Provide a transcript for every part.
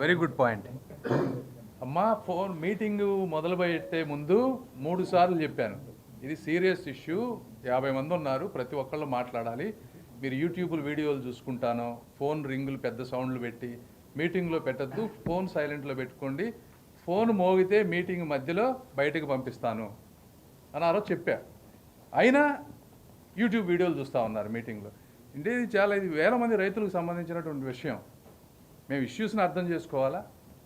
Very good point అమ్మా phone meeting మొదలు పెట్టే ముందు మూడు సార్లు చెప్పాను. ఇది సీరియస్ ఇష్యూ. యాభై మంది ఉన్నారు. ప్రతి ఒక్కళ్ళు మాట్లాడాలి. మీరు యూట్యూబ్లు వీడియోలు చూసుకుంటాను. ఫోన్ రింగులు పెద్ద సౌండ్లు పెట్టి మీటింగ్లో పెట్టద్దు. ఫోన్ సైలెంట్లో పెట్టుకోండి. ఫోన్ మోగితే మీటింగ్ మధ్యలో బయటకు పంపిస్తాను అని ఆరో చెప్పా. అయినా యూట్యూబ్ వీడియోలు చూస్తూ ఉన్నారు మీటింగ్లో. అంటే ఇది చాలా ఇది వేల మంది రైతులకు సంబంధించినటువంటి విషయం. మేము ఇష్యూస్ని అర్థం చేసుకోవాలా?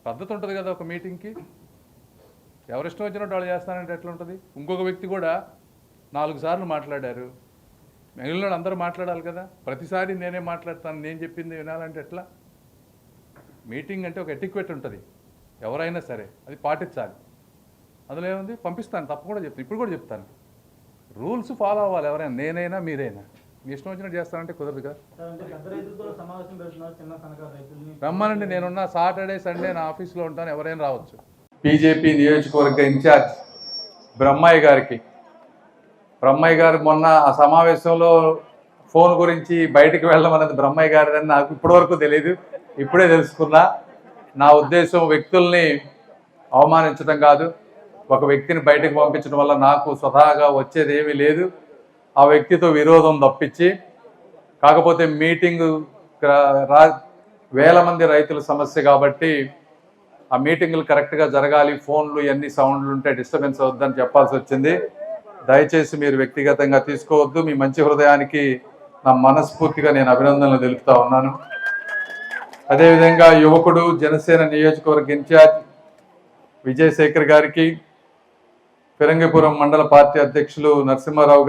పద్ధతి ఉంటుంది కదా ఒక మీటింగ్కి. ఎవరిష్టం వచ్చినట్టు వాళ్ళు చేస్తానంటే ఎట్లా ఉంటుంది? ఇంకొక వ్యక్తి కూడా నాలుగు సార్లు మాట్లాడారు. మిగిలిన వాళ్ళు అందరూ మాట్లాడాలి కదా. ప్రతిసారి నేనే మాట్లాడతాను నేను చెప్పింది వినాలంటే ఎట్లా? మీటింగ్ అంటే ఒక ఎటిక్వెట్ ఉంటుంది. ఎవరైనా సరే అది పాటించాలి. అందులో ఏముంది? పంపిస్తాను తప్పకుండా చెప్తాను. ఇప్పుడు కూడా చెప్తాను. రూల్స్ ఫాలో అవ్వాలి ఎవరైనా నేనైనా మీరైనా. ఇష్టం వచ్చినట్టు చేస్తానంటే కుదరదు కదా సార్ అంటే పెద్ద రైతులతో సమావేశం పెడుతున్నారు చిన్న సన్నకారు రైతుల్ని. రమ్మనండి నేనున్న సాటర్డే సండే నా ఆఫీస్లో ఉంటాను ఎవరైనా రావచ్చు. బీజేపీ నియోజకవర్గ ఇన్ఛార్జ్ బ్రహ్మయ్య గారికి. బ్రహ్మయ్య గారు మొన్న ఆ సమావేశంలో ఫోన్ గురించి బయటికి వెళ్ళమన్నది బ్రహ్మయ్య గారు అని నాకు ఇప్పటివరకు తెలియదు ఇప్పుడే తెలుసుకున్నా. నా ఉద్దేశం వ్యక్తుల్ని అవమానించడం కాదు. ఒక వ్యక్తిని బయటకు పంపించడం వల్ల నాకు స్వతహాగా వచ్చేది ఏమీ లేదు. ఆ వ్యక్తితో విరోధం తప్పించి కాకపోతే మీటింగ్ రా వేల మంది రైతుల సమస్య కాబట్టి ఆ మీటింగులు కరెక్ట్గా జరగాలి ఫోన్లు ఎన్ని సౌండ్లు ఉంటే డిస్టర్బెన్స్ అవుద్దని చెప్పాల్సి వచ్చింది. దయచేసి మీరు వ్యక్తిగతంగా తీసుకోవద్దు. మీ మంచి హృదయానికి నా మనస్ఫూర్తిగా నేను అభినందనలు తెలుపుతా ఉన్నాను. అదేవిధంగా యువకుడు జనసేన నియోజకవర్గ ఇన్ఛార్జ్ విజయశేఖర్ గారికి ఫిరంగిపురం మండల పార్టీ అధ్యక్షులు నరసింహారావు గారు